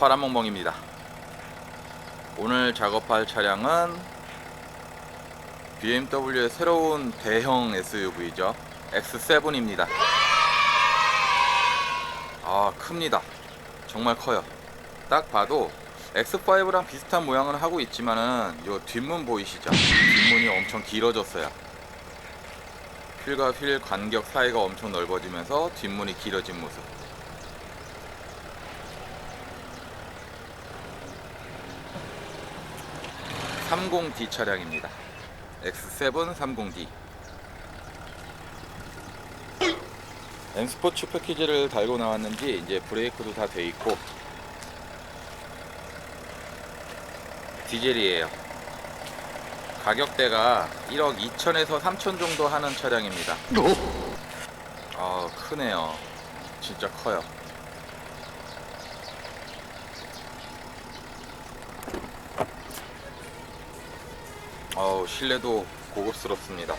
파란멍멍입니다. 오늘 작업할 차량은 BMW의 새로운 대형 SUV죠. X7입니다. 아 큽니다. 정말 커요. 딱 봐도 X5랑 비슷한 모양을 하고 있지만은 요 뒷문 보이시죠? 뒷문이 엄청 길어졌어요. 휠과 휠 간격 사이가 엄청 넓어지면서 뒷문이 길어진 모습 30D 차량입니다. X7 30D. M 스포츠 패키지를 달고 나왔는지 이제 브레이크도 다 돼 있고 디젤이에요. 가격대가 1억 2천에서 3천 정도 하는 차량입니다. 아 크네요. 진짜 커요. 어우 실내도 고급스럽습니다.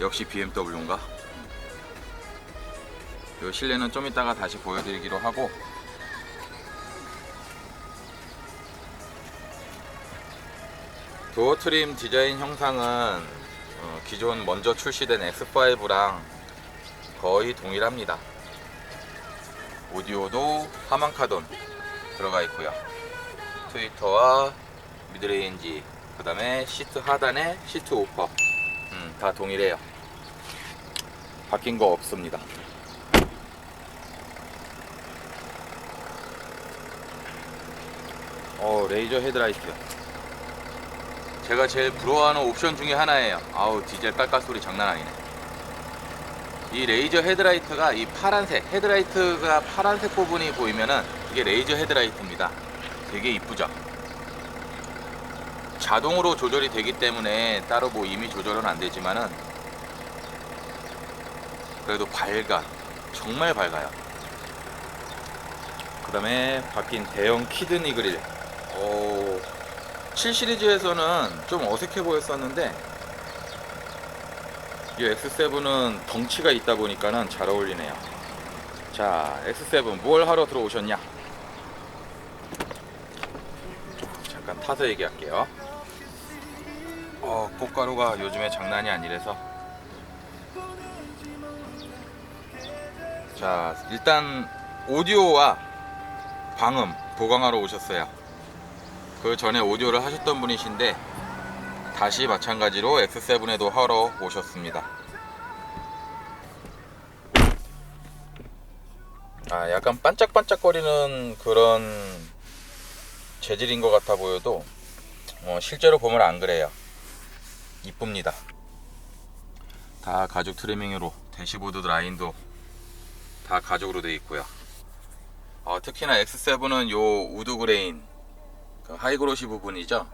역시 BMW인가? 이 실내는 좀 이따가 다시 보여드리기로 하고. 도어 트림 디자인 형상은 어, 기존 먼저 출시된 X5랑 거의 동일합니다. 오디오도 하만카돈 들어가 있고요. 트위터와 미드레인지 그 다음에 시트 하단에 시트 오퍼. 음, 다 동일해요. 바뀐 거 없습니다. 어 레이저 헤드라이트 제가 제일 부러워하는 옵션 중에 하나예요. 아우 디젤 깔깔 소리 장난 아니네. 이 레이저 헤드라이트가 이 파란색 헤드라이트가 파란색 부분이 보이면은 이게 레이저 헤드라이트입니다. 되게 이쁘죠 자동으로 조절이 되기 때문에 따로 뭐 이미 조절은 안 되지만은 그래도 밝아. 정말 밝아요. 그 다음에 바뀐 대형 키드니 그릴. 오, 7 시리즈에서는 좀 어색해 보였었는데 이 X7은 덩치가 있다 보니까는 잘 어울리네요. 자 X7 뭘 하러 들어오셨냐? 잠깐 타서 얘기할게요 어, 꽃가루가 요즘에 장난이 아니라서. 자 일단 오디오와 방음 보강하러 오셨어요. 그 전에 오디오를 하셨던 분이신데 다시 마찬가지로 X7에도 하러 오셨습니다. 아 약간 반짝반짝거리는 그런 재질인 것 같아 보여도 어, 실제로 보면 안 그래요 이쁩니다. 다 가죽 트리밍으로 대시보드 라인도 다 가죽으로 되어 있고요. 어, 특히나 X7은 요 우드 그레인 그 하이그로시 부분이죠.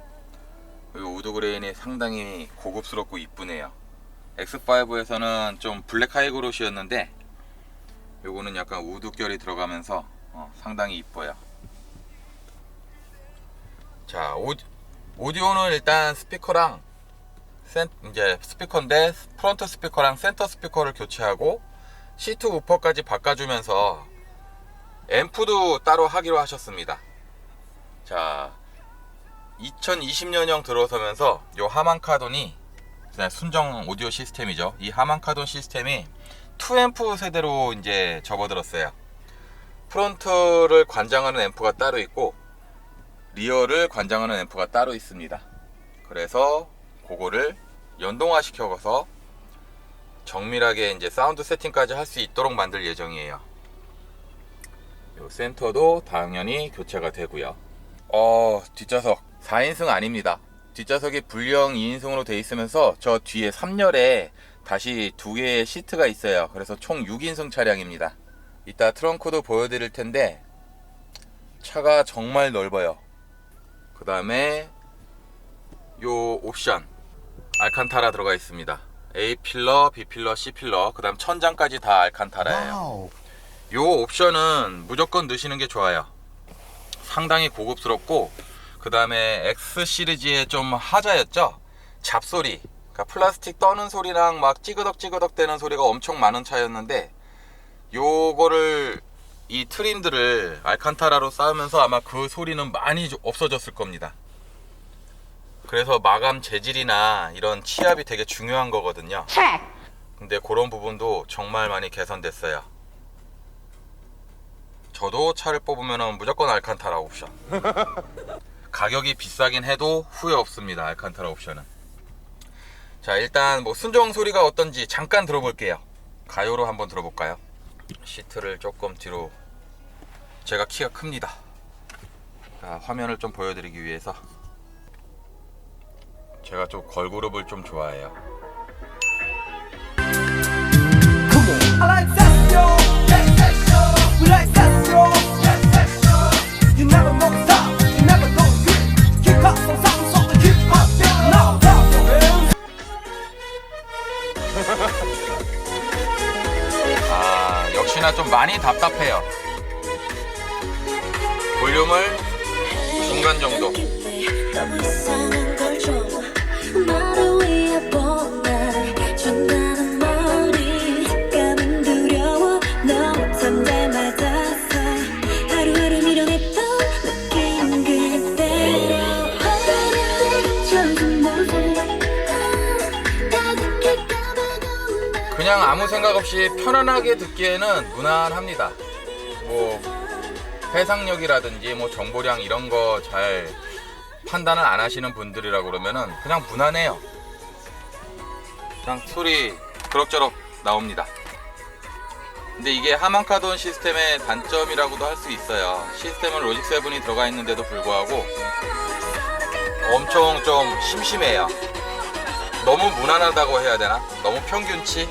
이 우드 그레인이 상당히 고급스럽고 이쁘네요. X5에서는 좀 블랙 하이그로시였는데 요거는 약간 우드 결이 들어가면서 어, 상당히 이뻐요. 자 오, 오디오는 일단 스피커랑 센, 이제 스피커인데 프론트 스피커랑 센터 스피커를 교체하고 시트 우퍼까지 바꿔주면서 앰프도 따로 하기로 하셨습니다. 자, 2020년형 들어서면서 요 하만카돈이 순정 오디오 시스템이죠. 이 하만카돈 시스템이 2앰프 세대로 이제 접어들었어요. 프론트를 관장하는 앰프가 따로 있고 리어를 관장하는 앰프가 따로 있습니다. 그래서 그거를 연동화 시켜서 정밀하게 이제 사운드 세팅까지 할 수 있도록 만들 예정이에요. 요 센터도 당연히 교체가 되고요. 어, 뒷좌석 4인승 아닙니다. 뒷좌석이 불량 2인승으로 돼 있으면서 저 뒤에 3열에 다시 두 개의 시트가 있어요. 그래서 총 6인승 차량입니다. 이따 트렁크도 보여드릴 텐데 차가 정말 넓어요. 그 다음에 요 옵션 알칸타라 들어가 있습니다. A 필러, B 필러, C 필러, 그 다음 천장까지 다 알칸타라예요. 요 옵션은 무조건 넣으시는 게 좋아요. 상당히 고급스럽고 그 다음에 X 시리즈의 좀 하자였죠. 잡소리, 그러니까 플라스틱 떠는 소리랑 막 찌그덕 찌그덕 대는 소리가 엄청 많은 차였는데 요거를 이 트림들을 알칸타라로 쌓으면서 아마 그 소리는 많이 좀 없어졌을 겁니다. 그래서 마감 재질이나 이런 치압이 되게 중요한 거거든요. 근데 그런 부분도 정말 많이 개선됐어요. 저도 차를 뽑으면 무조건 알칸타라 옵션. 가격이 비싸긴 해도 후회 없습니다. 알칸타라 옵션은. 자, 일단 뭐 순정 소리가 어떤지 잠깐 들어볼게요. 가요로 한번 들어볼까요? 시트를 조금 뒤로 제가 키가 큽니다. 자, 화면을 좀 보여드리기 위해서 제가 좀 걸그룹을 좀 좋아해요. 아, 역시나 좀 많이 답답해요. 볼륨을 중간 정도. 그냥 아무 생각 없이 편안하게 듣기에는 무난합니다. 뭐 해상력이라든지 뭐 정보량 이런 거 잘 판단을 안 하시는 분들이라 그러면은 그냥 무난해요. 그냥 소리 그럭저럭 나옵니다. 근데 이게 하만카돈 시스템의 단점이라고도 할 수 있어요. 시스템은 로직 7이 들어가 있는데도 불구하고 엄청 좀 심심해요. 너무 무난하다고 해야 되나? 너무 평균치?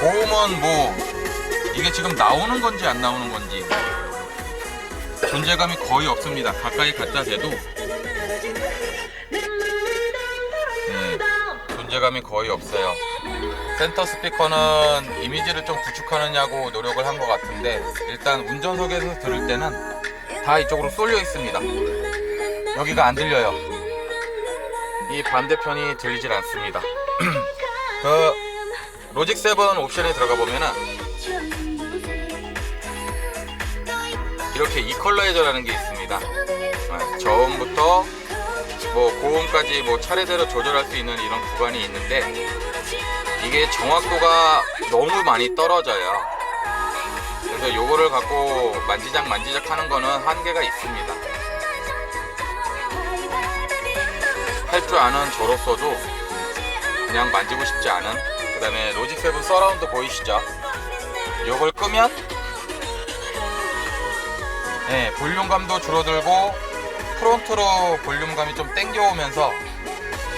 고음은 뭐 이게 지금 나오는 건지 안 나오는 건지 존재감이 거의 없습니다. 가까이 갖다 대도 네, 존재감이 거의 없어요. 센터 스피커는 이미지를 좀 구축하느냐고 노력을 한 것 같은데 일단 운전석에서 들을 때는 다 이쪽으로 쏠려 있습니다. 여기가 안 들려요. 이 반대편이 들리질 않습니다. 그 로직 7 옵션에 들어가 보면은 이렇게 이퀄라이저라는 게 있습니다. 아, 저음부터 뭐 고음까지 뭐 차례대로 조절할 수 있는 이런 구간이 있는데 이게 정확도가 너무 많이 떨어져요. 그래서 요거를 갖고 만지작 만지작 하는 거는 한계가 있습니다. 할 줄 아는 저로서도 그냥 만지고 싶지 않은 그 다음에 로직 7 서라운드 보이시죠? 요걸 끄면 네, 볼륨감도 줄어들고 프론트로 볼륨감이 좀 땡겨오면서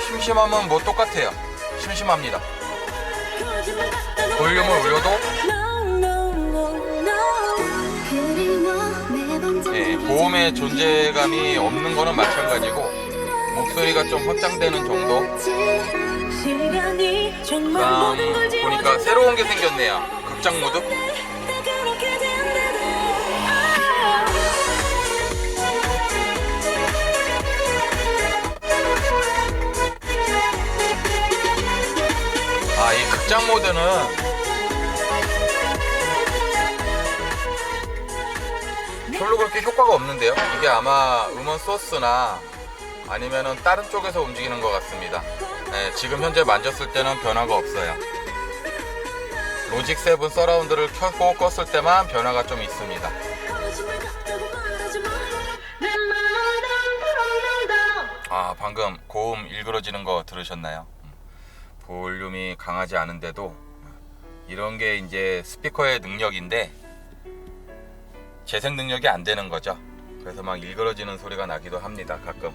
심심하면 뭐 똑같아요. 심심합니다. 볼륨을 올려도? 네, 고음의 존재감이 없는 거는 마찬가지고 목소리가 좀 확장되는 정도? 그다음 보니까 새로운 게 생겼네요. 극장 모드 극장 모드는 별로 그렇게 효과가 없는데요. 이게 아마 음원 소스나 아니면은 다른 쪽에서 움직이는 것 같습니다. 네, 지금 현재 만졌을 때는 변화가 없어요. 로직 7 서라운드를 켜고 껐을 때만 변화가 좀 있습니다. 아 방금 고음 일그러지는 거 들으셨나요? 음, 볼륨이 강하지 않은데도 이런 게 이제 스피커의 능력인데 재생 능력이 안 되는 거죠. 그래서 막 일그러지는 소리가 나기도 합니다. 가끔.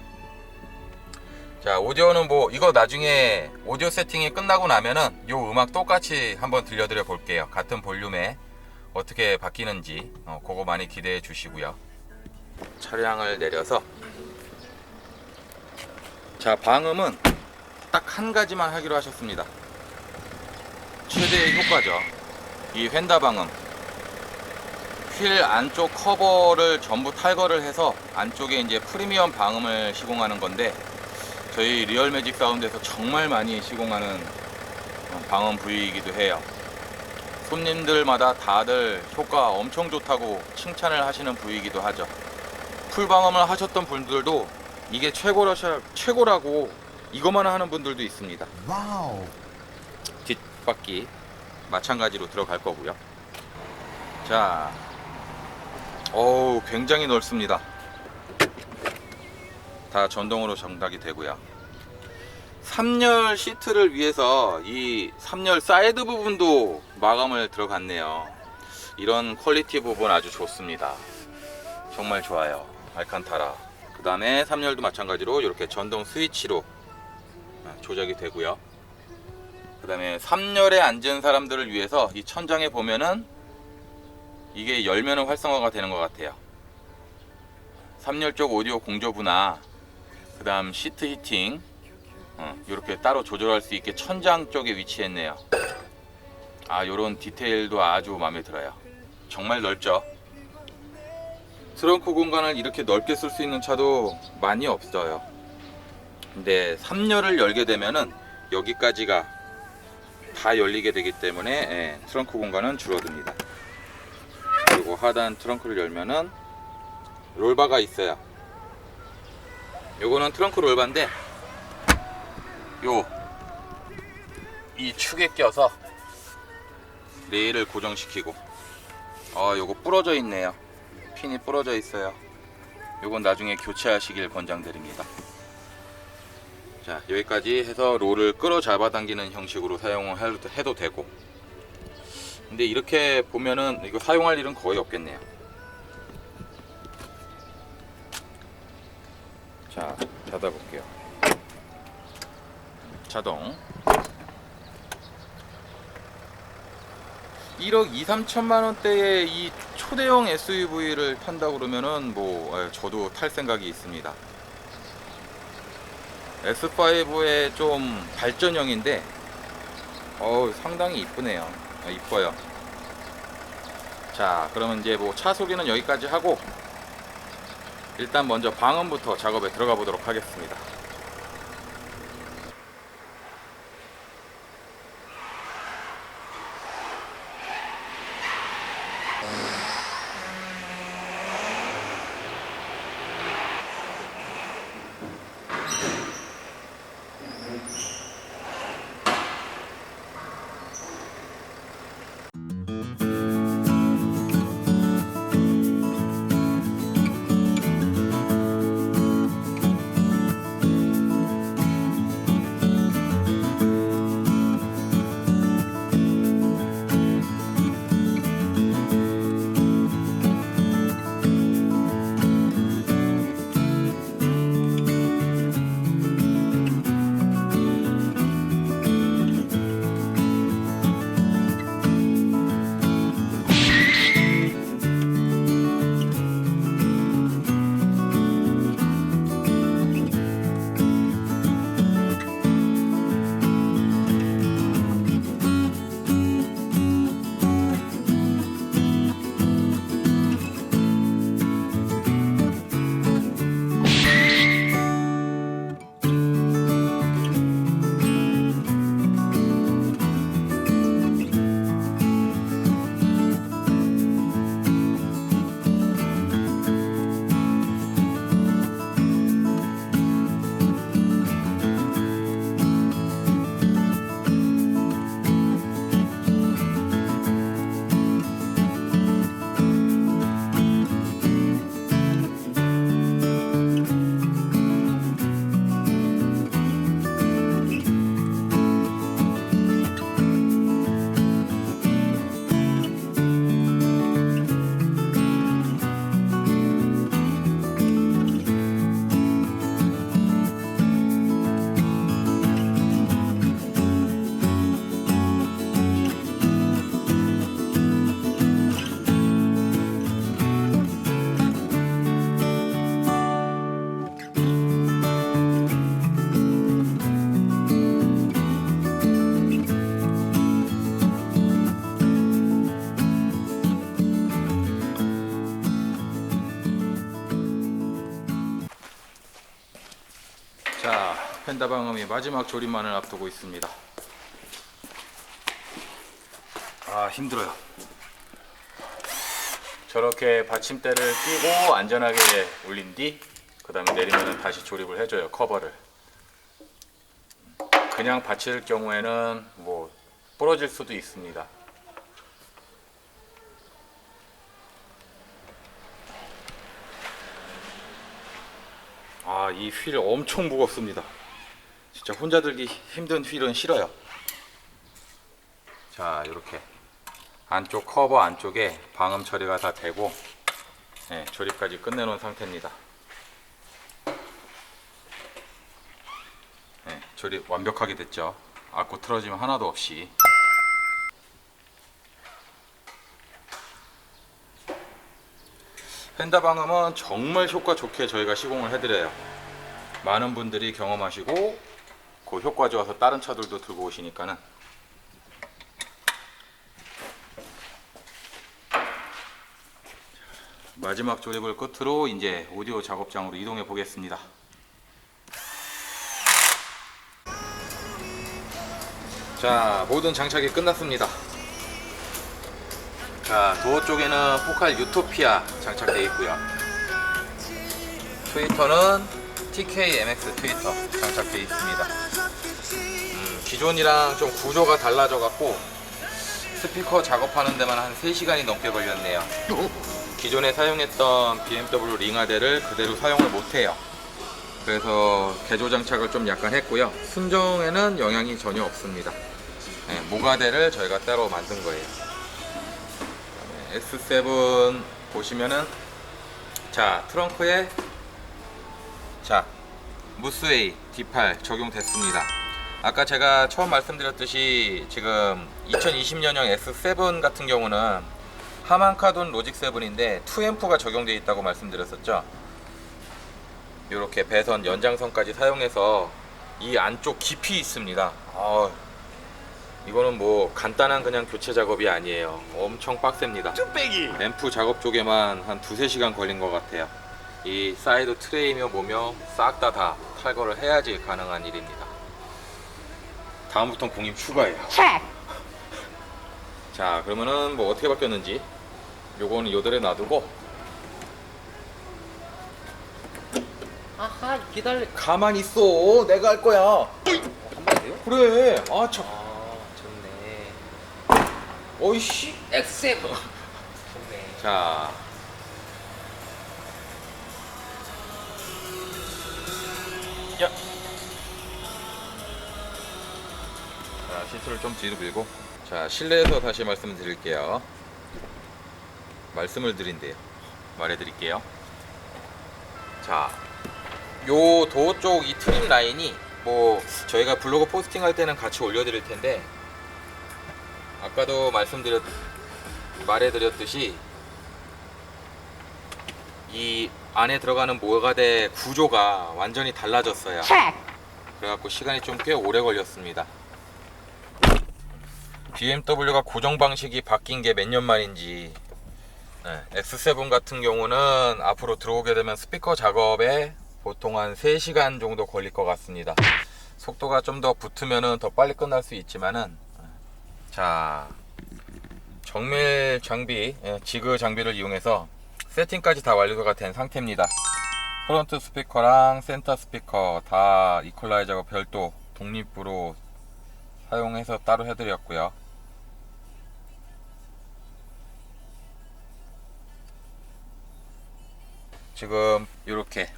자 오디오는 뭐 이거 나중에 오디오 세팅이 끝나고 나면은 요 음악 똑같이 한번 들려드려 볼게요. 같은 볼륨에 어떻게 바뀌는지 어, 그거 많이 기대해 주시고요. 차량을 내려서 자 방음은 딱 한 가지만 하기로 하셨습니다. 최대의 효과죠. 이 휀다 방음. 휠 안쪽 커버를 전부 탈거를 해서 안쪽에 이제 프리미엄 방음을 시공하는 건데 저희 리얼 매직 사운드에서 정말 많이 시공하는 어, 방음 부위이기도 해요. 손님들마다 다들 효과 엄청 좋다고 칭찬을 하시는 부위이기도 하죠. 풀방음을 하셨던 분들도 이게 최고라, 최고라고 이것만 하는 분들도 있습니다. 와우. 뒷바퀴 마찬가지로 들어갈 거고요. 자, 어우 굉장히 넓습니다. 다 전동으로 정답이 되고요. 3열 시트를 위해서 이 3열 사이드 부분도 마감을 들어갔네요. 이런 퀄리티 부분 아주 좋습니다. 정말 좋아요. 알칸타라. 그 다음에 3열도 마찬가지로 이렇게 전동 스위치로 조작이 되고요. 그 다음에 3열에 앉은 사람들을 위해서 이 천장에 보면은 이게 열면은 활성화가 되는 것 같아요. 3열 쪽 오디오 공조부나 그 다음 시트 히팅 이렇게 따로 조절할 수 있게 천장 쪽에 위치했네요. 아 요런 디테일도 아주 마음에 들어요. 정말 넓죠? 트렁크 공간을 이렇게 넓게 쓸 수 있는 차도 많이 없어요. 근데 3열을 열게 되면은 여기까지가 다 열리게 되기 때문에 예, 트렁크 공간은 줄어듭니다. 그리고 하단 트렁크를 열면은 롤바가 있어요. 요거는 트렁크 롤바인데 요 이 축에 껴서 레일을 고정시키고 아 요거 부러져 있네요. 핀이 부러져 있어요. 요건 나중에 교체하시길 권장드립니다. 자 여기까지 해서 롤을 끌어 잡아당기는 형식으로 사용을 해도, 되고. 근데 이렇게 보면은 이거 사용할 일은 거의 없겠네요. 자 닫아 볼게요. 자동. 1억 2, 3천만 원대의 이 초대형 SUV를 탄다 그러면은 뭐 예, 저도 탈 생각이 있습니다 S5의 좀 발전형인데 어우 상당히 이쁘네요. 아, 이뻐요. 자 그러면 이제 뭐 차 소개는 여기까지 하고 일단 먼저 방음부터 작업에 들어가 보도록 하겠습니다 펜다 방음이 마지막 조립만을 앞두고 있습니다. 아 힘들어요. 저렇게 받침대를 끼고 안전하게 올린 뒤 그다음에 내리면 다시 조립을 해줘요 커버를. 그냥 받칠 경우에는 뭐 부러질 수도 있습니다. 아, 이 휠 엄청 무겁습니다. 진짜 혼자 들기 힘든 휠은 싫어요. 자, 이렇게 안쪽 커버 안쪽에 방음 처리가 다 되고 네, 조립까지 끝내놓은 상태입니다. 네, 조립 완벽하게 됐죠. 악고 틀어짐 하나도 없이. 펜다 방음은 정말 효과 좋게 저희가 시공을 해드려요. 많은 분들이 경험하시고 그 효과 좋아서 다른 차들도 들고 오시니까는 마지막 조립을 끝으로 이제 오디오 작업장으로 이동해 보겠습니다. 자, 모든 장착이 끝났습니다. 자, 도어 쪽에는 포칼 유토피아 장착되어 있고요. 트위터는 TKMX 트위터 장착되어 있습니다. 음, 기존이랑 좀 구조가 달라져 갖고 스피커 작업하는 데만 한 3시간이 넘게 걸렸네요. 기존에 사용했던 BMW 링아대를 그대로 사용을 못해요. 그래서 개조 장착을 좀 약간 했고요. 순정에는 영향이 전혀 없습니다. 네, 모가대를 저희가 따로 만든 거예요. 그다음에 S7 보시면은 자 트렁크에 자 무스웨이 D8 적용됐습니다. 아까 제가 처음 말씀드렸듯이 지금 2020년형 S7 같은 경우는 하만카돈 로직 7인데 2앰프가 적용되어 있다고 말씀드렸었죠. 이렇게 배선 연장선까지 사용해서 이 안쪽 깊이 있습니다. 아, 이거는 뭐 간단한 그냥 교체 작업이 아니에요. 엄청 빡셉니다. 쭈빼기 앰프 작업 쪽에만 한 두세 시간 걸린 것 같아요. 이 사이드 트레이며 뭐며 싹 다 다 탈거를 해야지 가능한 일입니다. 다음부터는 공임 추가예요. 자, 그러면은 뭐 어떻게 바뀌었는지 요거는 요대로 놔두고 아하 기다려 가만히 있어. 내가 할 거야. 한번 돼요? 그래. 아, 참. 아 좋네 어이씨. 엑셉 좋네 자. 야. 자, 시트를 좀 뒤로 밀고. 자, 실내에서 다시 말씀을 드릴게요. 말씀을 드린대요. 말해 드릴게요. 자, 요 도어 쪽 이 트림 라인이 뭐 저희가 블로그 포스팅 할 때는 같이 올려 드릴 텐데 아까도 말씀드렸 말해드렸듯이 이 안에 들어가는 모가대 구조가 완전히 달라졌어요. 그래갖고 시간이 좀 꽤 오래 걸렸습니다. BMW가 고정 방식이 바뀐 게 몇 년 만인지 네, X7 같은 경우는 앞으로 들어오게 되면 스피커 작업에 보통 한 3시간 정도 걸릴 것 같습니다. 속도가 좀 더 붙으면 더 빨리 끝날 수 있지만은 자 정밀 장비, 예, 지그 장비를 이용해서 세팅까지 다 완료가 된 상태입니다. 프론트 스피커랑 센터 스피커 다 이퀄라이저가 별도 독립으로 사용해서 따로 해드렸고요. 지금 이렇게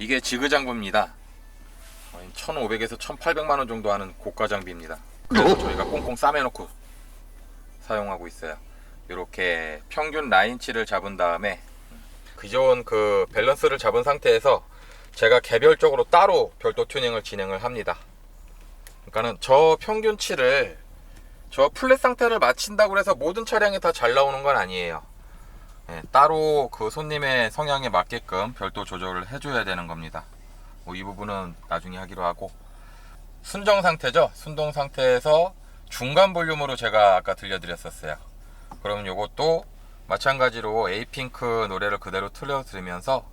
이게 지그 장비입니다. 1,500에서 1,800만 원 정도 하는 고가 장비입니다. 그래서 저희가 꽁꽁 싸매놓고 사용하고 있어요. 이렇게 평균 라인치를 잡은 다음에 기존 그 밸런스를 잡은 상태에서 제가 개별적으로 따로 별도 튜닝을 진행을 합니다. 그러니까는 저 평균치를 저 플랫 상태를 맞춘다고 해서 모든 차량이 다 잘 나오는 건 아니에요. 예, 따로 그 손님의 성향에 맞게끔 별도 조절을 해줘야 되는 겁니다. 뭐 이 부분은 나중에 하기로 하고 순정 상태죠. 순정 상태에서 중간 볼륨으로 제가 아까 들려드렸었어요. 그러면 이것도 마찬가지로 에이핑크 노래를 그대로 틀려드리면서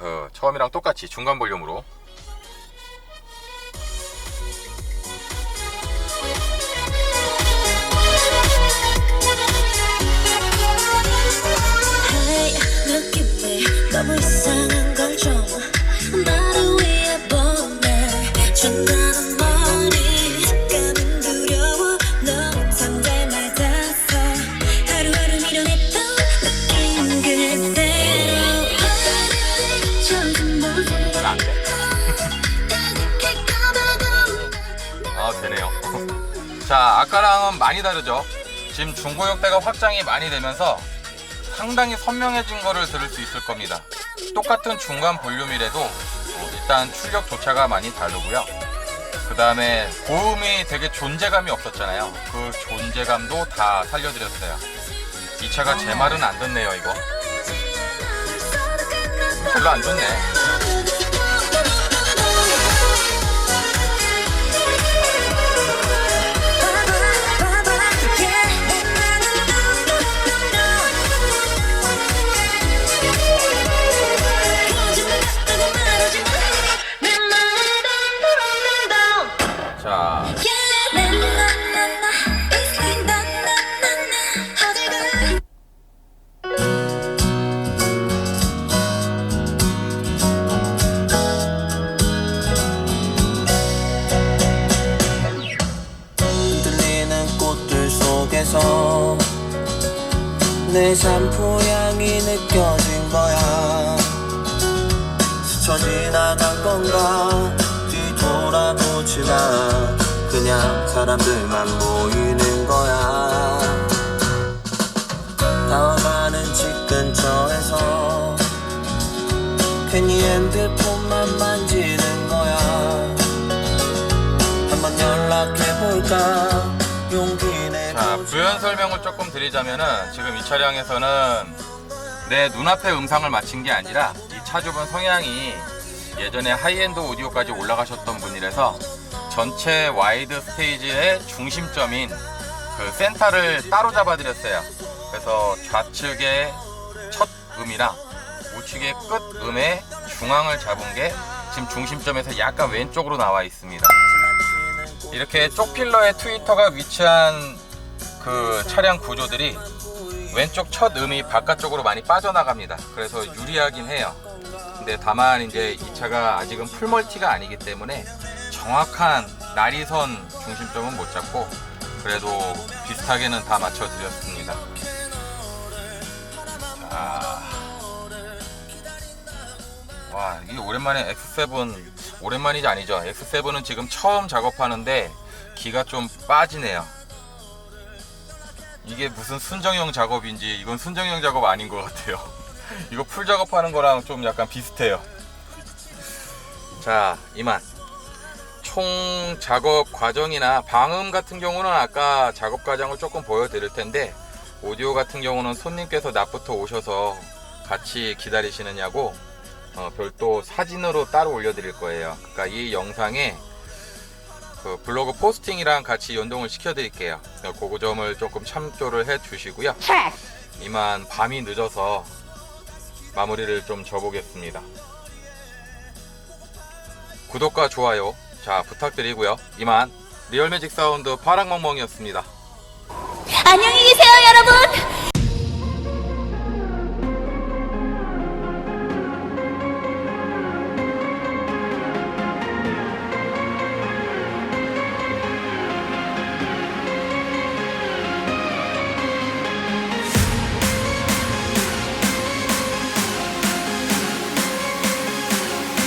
어, 처음이랑 똑같이 중간 볼륨으로 아, 자 아까랑은 많이 다르죠. 지금 중고역대가 확장이 많이 되면서 상당히 선명해진 거를 들을 수 있을 겁니다. 똑같은 중간 볼륨이라도 어, 일단 출력 조차가 많이 다르고요. 그 다음에 고음이 되게 존재감이 없었잖아요. 그 존재감도 다 살려드렸어요. 이 차가 제 말은 안 듣네요, 이거. 별로 안 좋네. 괜히 핸드폰만 만지는 거야 한번 연락해볼까 자, 부연 설명을 조금 드리자면은 지금 이 차량에서는 내 눈앞에 음상을 마친 게 아니라 이 차주분 성향이 예전에 하이엔드 오디오까지 올라가셨던 분이라서 전체 와이드 스테이지의 중심점인 그 센터를 따로 잡아드렸어요. 그래서 좌측의 첫 음이랑 우측의 끝 음의 중앙을 잡은 게 지금 중심점에서 약간 왼쪽으로 나와 있습니다. 이렇게 쪽필러의 트위터가 위치한 그 차량 구조들이 왼쪽 첫 음이 바깥쪽으로 많이 빠져나갑니다. 그래서 유리하긴 해요. 근데 다만 이제 이 차가 아직은 풀멀티가 아니기 때문에 정확한 나리선 중심점은 못 잡고 그래도 비슷하게는 다 맞춰 드렸습니다. 자. 와, 이게 오랜만에 X7 오랜만이지 아니죠? X7은 지금 처음 작업하는데 기가 좀 빠지네요. 이게 무슨 순정형 작업인지 이건 순정형 작업 아닌 것 같아요. 이거 풀 작업하는 거랑 좀 약간 비슷해요. 자, 이만. 총 작업 과정이나 방음 같은 경우는 아까 작업 과정을 조금 보여드릴 텐데 오디오 같은 경우는 손님께서 낮부터 오셔서 같이 기다리시느냐고 어, 별도 사진으로 따로 올려드릴 거예요. 그러니까 이 영상에 그 블로그 포스팅이랑 같이 연동을 시켜드릴게요. 그러니까 그 점을 조금 참조를 해주시고요. 이만 밤이 늦어서 마무리를 좀 줘보겠습니다. 구독과 좋아요 자 부탁드리고요. 이만 리얼매직 사운드 파랑멍멍이었습니다. 안녕히 계세요, 여러분.